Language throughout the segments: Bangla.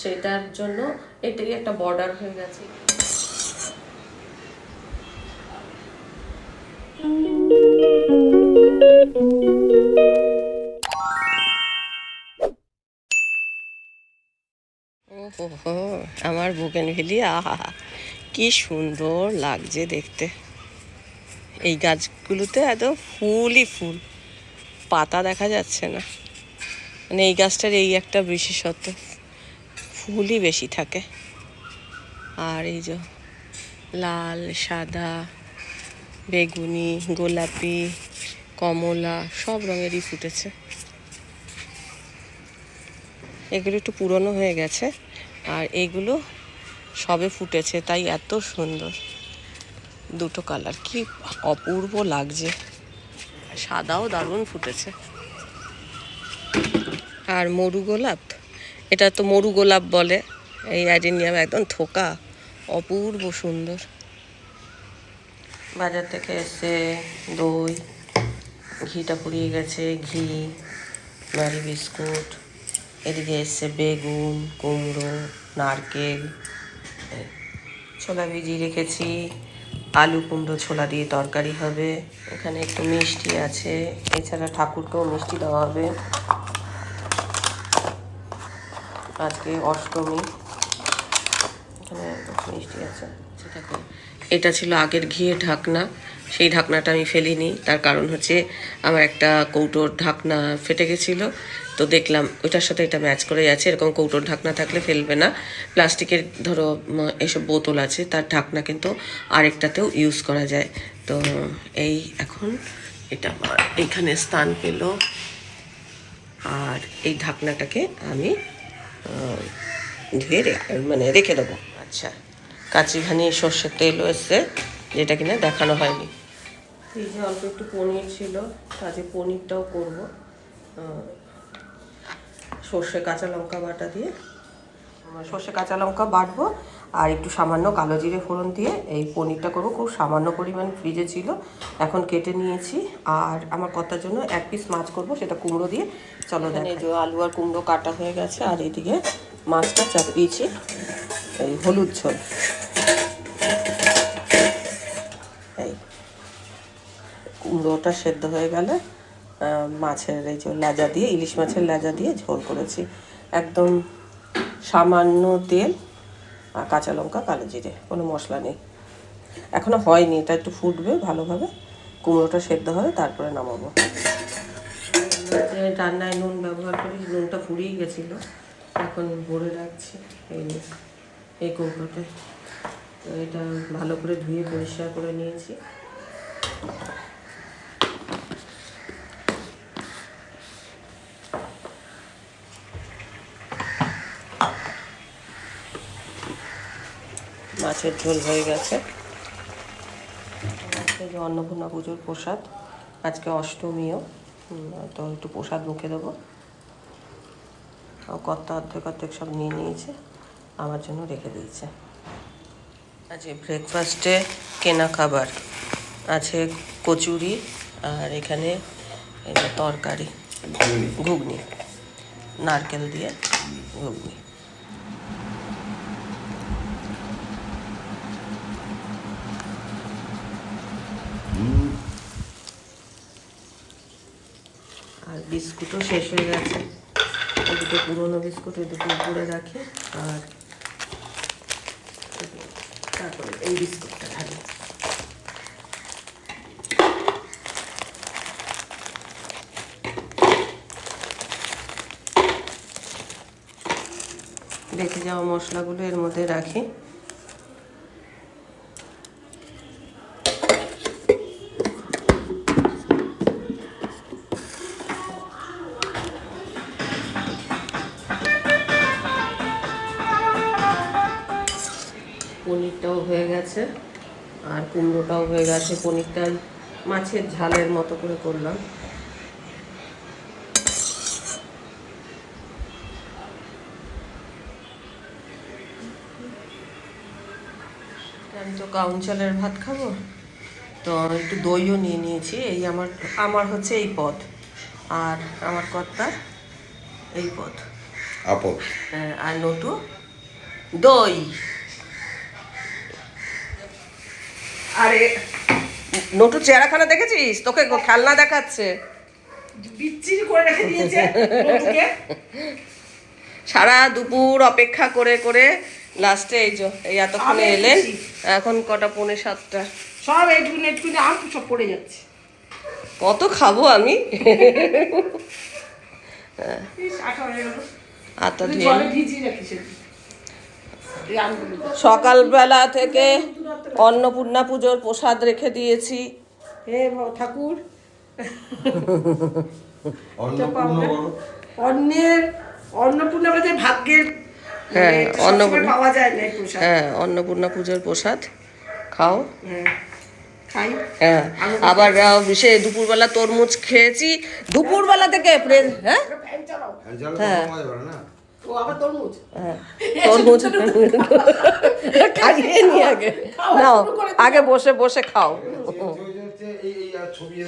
সেটার জন্য এটাই একটা বর্ডার হয়ে গেছে। আমার বুকেন ভেলি আহা, কি সুন্দর লাগছে দেখতে। এই গাছগুলোতে একদম ফুলই ফুল, পাতা দেখা যাচ্ছে না। মানে এই গাছটার এই একটা বিশেষত্ব। ফুলই বেশি থাকে। আর এই যে লাল, সাদা, বেগুনি, গোলাপি, কমলা সব রঙেরই ফুটেছে। এগুলো একটু পুরনো হয়ে গেছে আর এগুলো সবে ফুটেছে, তাই এত সুন্দর। দুটো কালার কি অপূর্ব লাগছে। সাদাও দারুণ ফুটেছে। আর মরু গোলাপ? এটা তো মরু গোলাপ বলে। এই অ্যাডেনিয়াম একদম থোকা, অপূর্ব সুন্দর। বাজার থেকে এসে দই, ঘিটা পুড়িয়ে গেছে, ঘি ম্যারি বিস্কুট, এদিকে এসছে বেগুন, কুমড়ো, নারকেল। ছোলা ভিজিয়ে রেখেছি। আলু, কুমড়ো, ছোলা দিয়ে তরকারি হবে। এখানে একটু মিষ্টি আছে। এছাড়া ঠাকুরকেও মিষ্টি দেওয়া হবে। আজকে অষ্টমী। এখানে মিষ্টি আছে। এটা ছিল আগের ঘিয়ের ঢাকনা। সেই ঢাকনাটা আমি ফেলিনি। তার কারণ হচ্ছে আমার একটা কৌটোর ঢাকনা ফেটে গেছিল। তো দেখলাম ওইটার সাথে এটা ম্যাচ করে যাচ্ছে এরকম কৌটোর ঢাকনা থাকলে ফেলবে না। প্লাস্টিকের ধরো এসব বোতল আছে, তার ঢাকনা কিন্তু আরেকটাতেও ইউজ করা যায়। তো এই এখন এটা আমার এইখানে স্থান পেল। আর এই ঢাকনাটাকে আমি ধুয়ে মানে রেখে দেবো। আচ্ছা। কাঁচি কাচিঘানি সর্ষের তেল এসছে যেটা কিনা দেখানো হয়নি। এই যে অল্প একটু পনির ছিল কাজে পনিরটাও করব। সর্ষে কাঁচা লঙ্কা বাটা দিয়ে। সর্ষে কাঁচা লঙ্কা বাটবো আর একটু সামান্য কালো জিরে ফোড়ন দিয়ে এই পনিরটা করব। খুব সামান্য পরিমাণ ফ্রিজে ছিল। এখন কেটে নিয়েছি। আর আমার কর্তার জন্য এক পিস মাছ করব সেটা কুমড়ো দিয়ে। চলো দেখে যে আলু আর কুমড়ো কাটা হয়ে গেছে আর এদিকে মাছটা চাপিয়েছি। এই হলুদ ঝোল। এই কুমড়োটা সেদ্ধ হয়ে গেলে মাছের এই যে লেজা দিয়ে ইলিশ মাছের লেজা দিয়ে ঝোল করেছি। একদম সামান্য তেল আর কাঁচা লঙ্কা, কালো জিরে, কোনো মশলা নেই। এখনও হয়নি, এটা একটু ফুটবে ভালোভাবে। কুমড়োটা সেদ্ধ হবে, তারপরে নামাবো। রান্নায় নুন ব্যবহার করি, নুনটা ফুরিয়ে গেছিল। এখন ভরে রাখছি, এই এই তো এটা ভালো করে ধুয়ে পরিষ্কার করে নিয়েছি। মাছের ঝোল হয়ে গেছে। যে অন্নপূর্ণা পুজোর প্রসাদ আজকে অষ্টমীও তো একটু প্রসাদ মুখে দেবো। কর্তা অর্ধেক অর্ধেক সব নিয়ে নিয়েছে আমার জন্য রেখে দিয়েছে। আজকে ব্রেকফাস্টে কেনা খাবার আছে কচুরি আর এখানে তরকারি ঘুগনি নারকেল দিয়ে ঘুগনি। বিস্কুটও শেষ হয়ে গেছে। দুটো পুরোনো বিস্কুট, এই দুটো উপরে রাখি আর তারপরে এই বিস্কুটটা ঢালি বেঁচে যাওয়া মশলাগুলো এর মধ্যে রাখি। গেছে আর কুমড়োটাও হয়ে গেছে পনিরটা মাছের ঝালের মতো করে করলাম। আমি তো কাউন্সেলের ভাত খাব। তো একটু দইও নিয়ে নিয়েছি এই আমার আমার হচ্ছে এই পদ। আর আমার কর্তার এই পদ। আপদ। হ্যাঁ, আর নটু দই। আরে নটু চেহারাখানা দেখেছিস? তোকে খেলনা দেখাচ্ছে। বিচ্ছিরি করে রেখে দিয়েছে সারা দুপুর অপেক্ষা করে করে লাস্টে এই যে এই এতক্ষণে এলেন। এখন কটা পৌনে সাতটা। সব এইটুকুনি এইটুকুনি আম সব পড়ে যাচ্ছে। কত খাব আমি? ইস, আঠা সকালবেলা থেকে অন্নপূর্ণা পুজোর প্রসাদ রেখে দিয়েছি। হে ঠাকুর। অন্নপূর্ণ অন্যের অন্নপূর্ণা বলতে ভাগ্যের হ্যাঁ, মানে অন্নপূর্ণা। পাওয়া যায় না প্রসাদ। হ্যাঁ অন্নপূর্ণা পুজোর প্রসাদ। খাও। হ্যাঁ হ্যাঁ আবার সে দুপুরবেলা তরমুজ খেয়েছি। দুপুরবেলা থেকে হ্যাঁ? ফ্যান চালাও। জল হ্যাঁ। ও আবার তরমুজ হ্যাঁ, তরমুজ খাইয়ে নি আগে। নাও আগে বসে বসে খাও। রক্ত হুম, দিয়ে ছবি।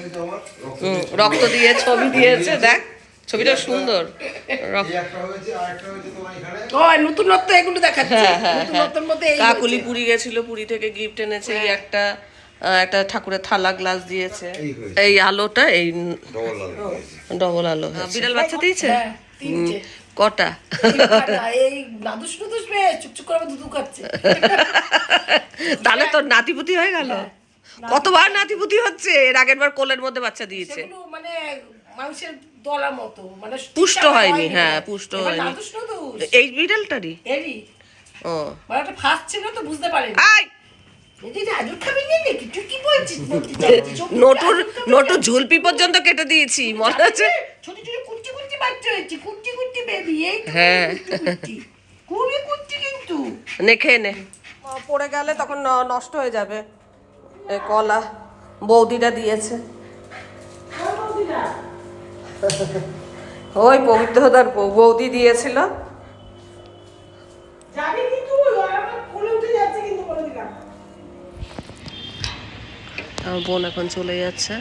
রক্ত দিয়ে ছবি দিয়েছে দেখ ছবিটা সুন্দর। নতুনত্ব এগুলো দেখাচ্ছে। হ্যাঁ হ্যাঁ নতুনত্বের মধ্যে এই কাকুলি। পুরী গেছিল পুরী থেকে গিফট এনেছে এই একটা একটা ঠাকুরের থালা গ্লাস দিয়েছে। এই আলোটা এই ডবল আলো বিড়াল বাচ্চা দিয়েছে? হ্যাঁ, কটা? এই নাদুস নুদুস মেয়ে চুপচুপ করে দুধু খাচ্ছে। তাহলে তোর নাতিপুতি হয়ে গেল? কতবার নাতিপুতি হচ্ছে? এর আগের বার কোলের মধ্যে বাচ্চা দিয়েছে। মানে মাংসের দলার মতো মানে পুষ্ট হয়নি, হ্যাঁ, পুষ্ট হয়নি। এই বিড়ালটারই এরই ও। মানে একটা ফার্স্ট ছিল তো বুঝতে পারিনি। আই নটুর নটু ঝুলপি পর্যন্ত কেটে দিয়েছি মনে আছে? বাচ্চা হয়েছে কুচি কুচি বেবি এই হ্যাঁ। খুবই কিন্তু। নে খেয়ে নে। পড়ে গেলে তখন ন- নষ্ট হয়ে যাবে। এ কলা বৌদিটা দিয়েছে। ওই পবিত্রদার বৌদি দিয়েছিল। আমার বোন এখন চলে যাচ্ছে।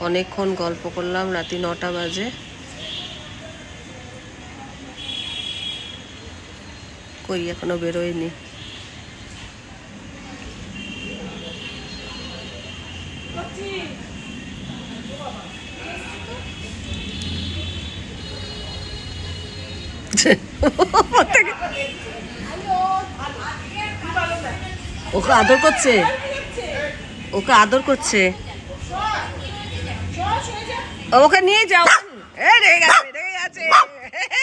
অনেকক্ষণ গল্প করলাম রাতি নটা বাজে। কই এখনও বেরোয়নি। ওকে আদর করছে? ওকে আদর করছে? ওকে নিয়ে যাও। রেগে গেছে রেগে গেছে।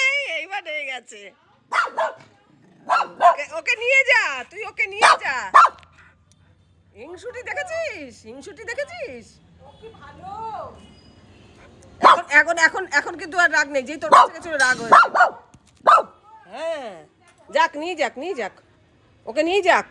এই, এইবার রেগে গেছে। ওকে- ওকে নিয়ে যা, তুই ওকে নিয়ে যা। হিংসুটি দেখেছিস? হিংসুটি দেখেছিস? এখন এখন এখন এখন কিন্তু আর রাগ নেই, যেই তোর কাছে গেছিল রাগ হয়েছে। হ্যাঁ যাক, নিয়ে যাক নিয়ে যাক। ওকে নিয়ে যাক।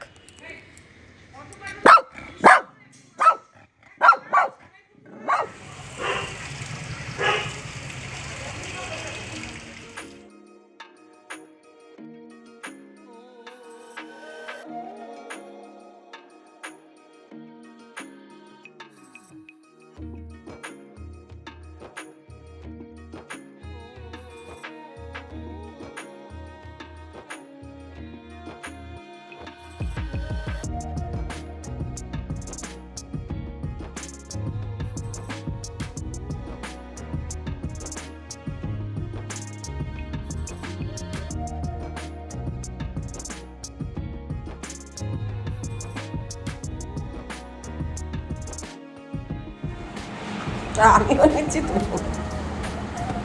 আমিও নিচ্ছি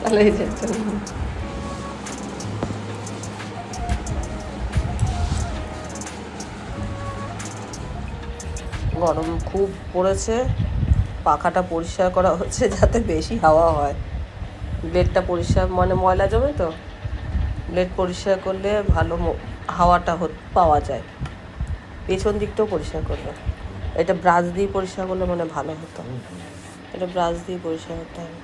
তাহলে এই গরম খুব পড়েছে, পাখাটা পরিষ্কার করা হচ্ছে যাতে বেশি হাওয়া হয়। ব্লেডটা পরিষ্কার মানে ময়লা জমে তো, ব্লেড পরিষ্কার করলে ভালো হাওয়াটা পাওয়া যায়। পেছন দিকটাও পরিষ্কার করবে এটা ব্রাশ দিয়ে পরিষ্কার করলে মানে ভালো হতো। এটা ব্রাশ দিয়ে পরিষ্কার করতে হবে।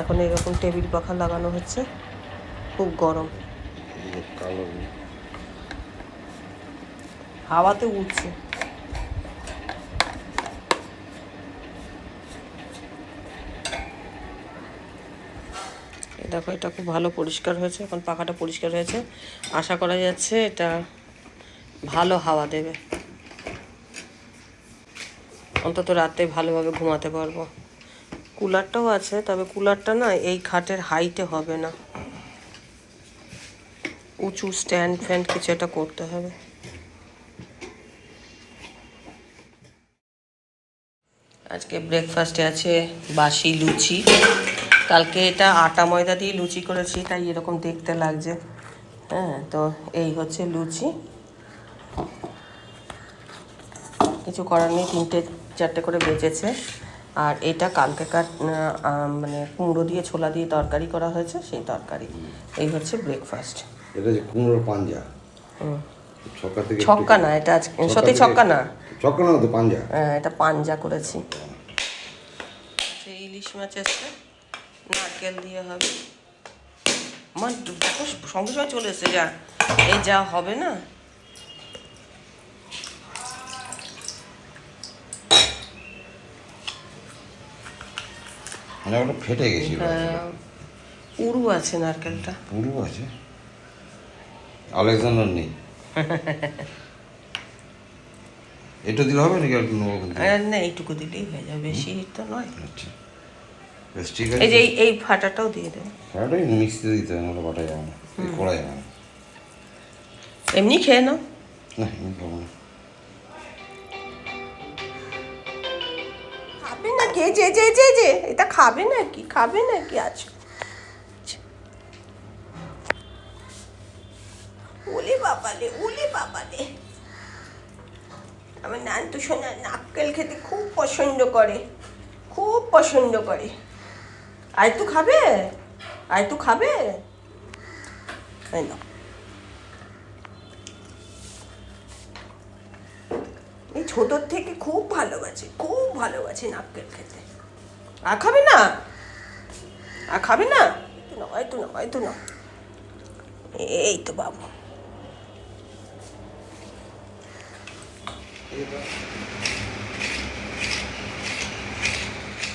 এখন এরকম টেবিল পাখা লাগানো হচ্ছে। খুব গরম। হাওয়াতে উঠছে। দেখো, এটা খুব ভালো পরিষ্কার হয়েছে। এখন পাখাটা পরিষ্কার হয়েছে। আশা করা যাচ্ছে এটা ভালো হাওয়া দেবে। অন্তত রাতে ভালোভাবে ঘুমাতে পারব। কুলারটাও আছে, তবে কুলারটা না এই খাটের হাইটে হবে না। উঁচু স্ট্যান্ড ফ্যান্ড কিছু একটা করতে হবে। আজকে ব্রেকফাস্টে আছে বাসি লুচি। কালকে এটা আটা ময়দা দিয়ে লুচি করেছি, তাই এরকম দেখতে লাগছে। হ্যাঁ তো এই হচ্ছে লুচি। কিছু করার নেই, তিনটে চারটে করে বেঁচেছে আর এটা কালকেকার মানে কুমড়ো দিয়ে ছোলা দিয়ে তরকারি করা হয়েছে সেই তরকারি। এই হচ্ছে ব্রেকফাস্ট এটা যে কুমড়োর পাঞ্জা। ছক্কা থেকে ছক্কা না এটা আজকে সত্যি ছক্কা না। ছক্কা না তো পাঞ্জা? হ্যাঁ, এটা পাঞ্জা করেছি। সেই ইলিশ মাছ আছে নারকেল দিয়ে হবে। আমার দেখো সঙ্গে সঙ্গে চলে এসেছে যা। এই যা হবে না মানে ওটা ফেটে গেছিল উড়ু আছে নারকেলটা। পুরো আছে? আলেকজান্ডার নেই। এটা দিলে হবে নাকি আর নেব না এইটুকু দিলেই হয়ে যাবে। বেশি তো নয়। আচ্ছা। বেশ ঠিক এই আছে যে এই এই ফাটাটাও দিয়ে দেবে ওটাই মিক্সিতে দিতে হবে নাহলে বাটা যাবে না। করা যাবে না। এমনি খেয়ে নাও। না এমনি খাব না। কে? যে যে যে যে। এটা খাবে নাকি? খাবে নাকি আজ ওলে বাবালে ওলে বাবালে। আমার নান তো শোনা নাক্কেল খেতে খুব পছন্দ করে। খুব পছন্দ করে। আয় তো খাবে? আয় তো খাবে? এই ছোটোর থেকে খুব ভালোবাসে খুব ভালোবাসে নারকেল খেতে। আর খাবে না? আর খাবে না? তো না তো না এই তো বাবু।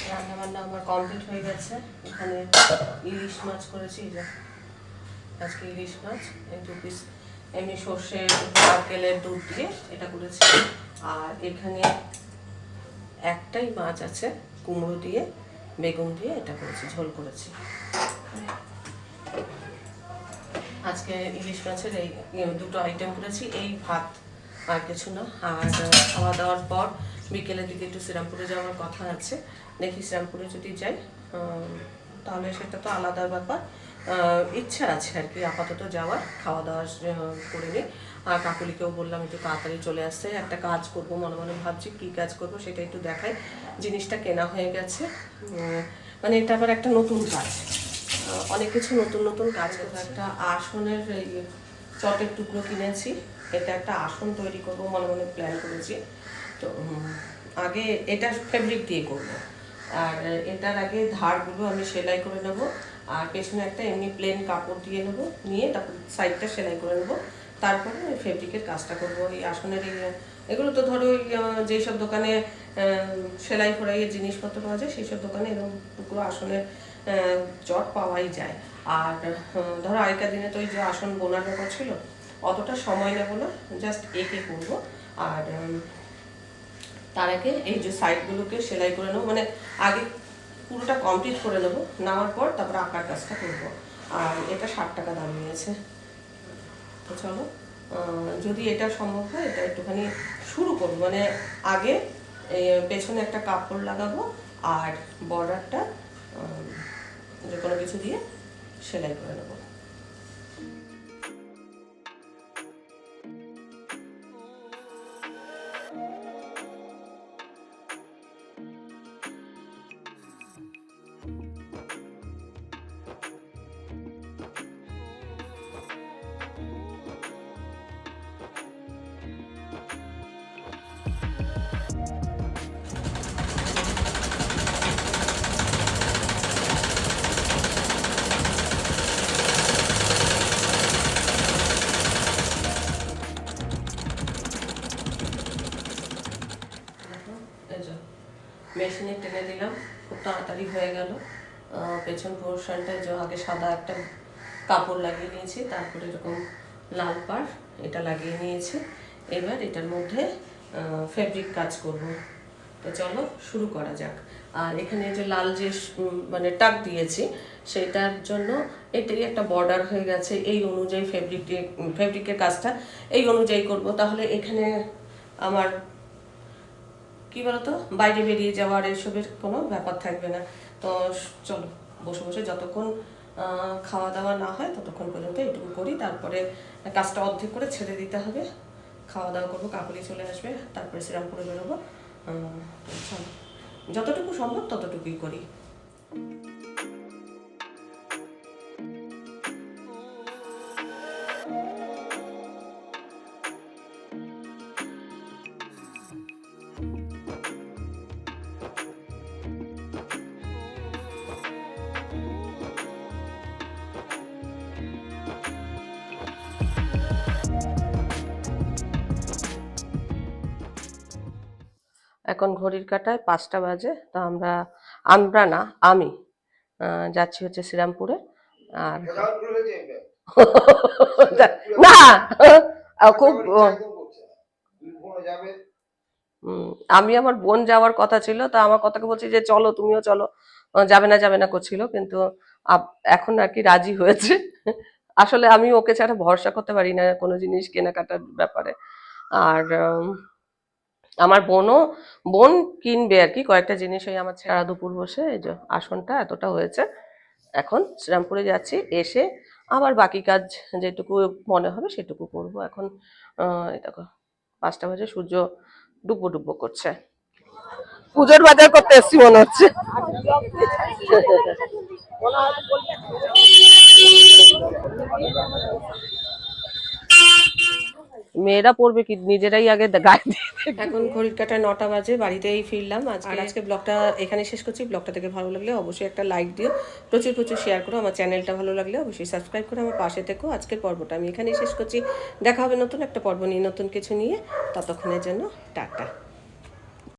রান্না বান্না আমার কমপ্লিট হয়ে গেছে। এখানে ইলিশ মাছ করেছি এই আজকে ইলিশ মাছ দু পিস এমনি সর্ষে, নারকেলের দুধ দিয়ে এটা করেছি। আর এখানে একটাই মাছ আছে, কুমড়ো দিয়ে, বেগুন দিয়ে এটা করেছি, ঝোল করেছি। আজকে ইলিশ মাছের এই দুটো আইটেম করেছি, এই ভাত আর কিছু না। আর খাওয়া দাওয়ার পর বিকেলের দিকে একটু শ্রীরামপুরে যাওয়ার কথা আছে। দেখি শ্রীরামপুরে যদি যাই তাহলে সেটা তো আলাদা ব্যাপার। ইচ্ছা আছে আর কি, আপাতত যাওয়ার, খাওয়া দাওয়া করে নিই। আর কাকুলিকেও বললাম, একটু তাড়াতাড়ি চলে আসছে একটা কাজ করব, মনে মনে ভাবছি কী কাজ করব, সেটা একটু দেখাই। জিনিসটা কেনা হয়ে গেছে মানে এটা আবার একটা নতুন কাজ। অনেক কিছু নতুন নতুন কাজ একটা আসনের চটের টুকরো কিনেছি, এটা একটা আসন তৈরি করব, মনে মনে প্ল্যান করেছি। তো আগে এটা ফেব্রিক দিয়ে করব। আর এটার আগে ধারগুলো আমি সেলাই করে নেব। আর পেছনে একটা এমনি প্লেন কাপড় দিয়ে নেব, নিয়ে তারপর সাইডটা সেলাই করে নেব। তারপরে ওই ফেব্রিকের কাজটা করব এই আসনের এই, এগুলো তো ধরো ওই যেই সব দোকানে সেলাই ফোড়াইয়ের জিনিসপত্র পাওয়া যায় সেই সব দোকানে এরকম টুকরো আসনের চট পাওয়াই যায়। আর ধরো আগেকার দিনে তো ওই যে আসন বোনার ব্যাপার ছিল, অতটা সময় নেব না জাস্ট একে করব। আর তার আগে এই যে সাইডগুলোকে সেলাই করে নেব মানে আগে পুরোটা কমপ্লিট করে নেব, নেওয়ার পর তারপর আঁকার কাজটা করব। আর এটা ষাট টাকা দাম নিয়েছে। তো চলো যদি এটা সম্ভব হয়, এটা একটুখানি শুরু করব। মানে আগে পেছনে একটা কাপড় লাগাবো আর বর্ডারটা যে কোনো কিছু দিয়ে সেলাই করে নেব। মেশিনে টেনে দিলাম, খুব তাড়াতাড়ি হয়ে গেল। পেছন পোর্শনটায় যে আগে সাদা একটা কাপড় লাগিয়ে নিয়েছি, তারপরে এরকম লাল পাড়, এটা লাগিয়ে নিয়েছি। এবার এটার মধ্যে ফেব্রিক কাজ করব। তো চলো শুরু করা যাক। আর এখানে যে লাল যে মানে টাক দিয়েছি, সেটার জন্য এটাই একটা বর্ডার হয়ে গেছে। এই অনুযায়ী ফেব্রিক ফেব্রিকের কাজটা এই অনুযায়ী করব। তাহলে এখানে আমার কি বলতো? বাইরে বেরিয়ে যাওয়ার এসবের কোনো ব্যাপার থাকবে না। তো চলো, বসে বসে যতক্ষণ খাওয়া দাওয়া না হয় ততক্ষণ পর্যন্ত এটুকু করি। তারপরে কাজটা অর্ধেক করে ছেড়ে দিতে হবে। খাওয়া দাওয়া করব, কাকুলি চলে আসবে, তারপরে শ্রীরামপুরে বেরোবো। চলো, যতটুকু সম্ভব ততটুকুই করি। এখন ঘড়ির কাটায় পাঁচটা বাজে, তো আমরা আমরা না, আমি যাচ্ছি হচ্ছে শ্রীরামপুরে, আর না খুব আমি আমার বোন যাওয়ার কথা ছিল, তা আমার কথাকে বলছি যে চলো, তুমিও চলো যাবে না যাবে না করছিল, কিন্তু এখন আর কি রাজি হয়েছে। আসলে আমি ওকে ছাড়া ভরসা করতে পারি না কোনো জিনিস কেনাকাটার ব্যাপারে। আর আমার বোনও, বোন কিনবে আর কি। কয়েকটা জিনিস ওই আমার সারা দুপুর বসে, এই যে আসনটা এতটা হয়েছে। এখন শ্রীরামপুরে যাচ্ছি, এসে আবার বাকি কাজ যেটুকু মনে হবে সেটুকু করব। এখন দেখো, পাঁচটা বাজে, সূর্য ডুবো ডুবো করছে। পুজোর বাজার করতে এসছি, মনে হচ্ছে। মেয়েরা পড়বে কি? নিজেরাই আগে গায়ে এখন ঘড়ির কাটা নটা বাজে বাড়িতেই ফিরলাম। আজকে আর। আজকে ব্লগটা এখানে শেষ করছি। ব্লগটা থেকে ভালো লাগলে অবশ্যই একটা লাইক দিও। প্রচুর প্রচুর শেয়ার করো। আমার চ্যানেলটা ভালো লাগলে অবশ্যই সাবস্ক্রাইব করে আমার পাশে থেকো। আজকের পর্বটা আমি এখানেই শেষ করছি। দেখা হবে নতুন একটা পর্ব নিয়ে নতুন কিছু নিয়ে। ততক্ষণের জন্য টাটা।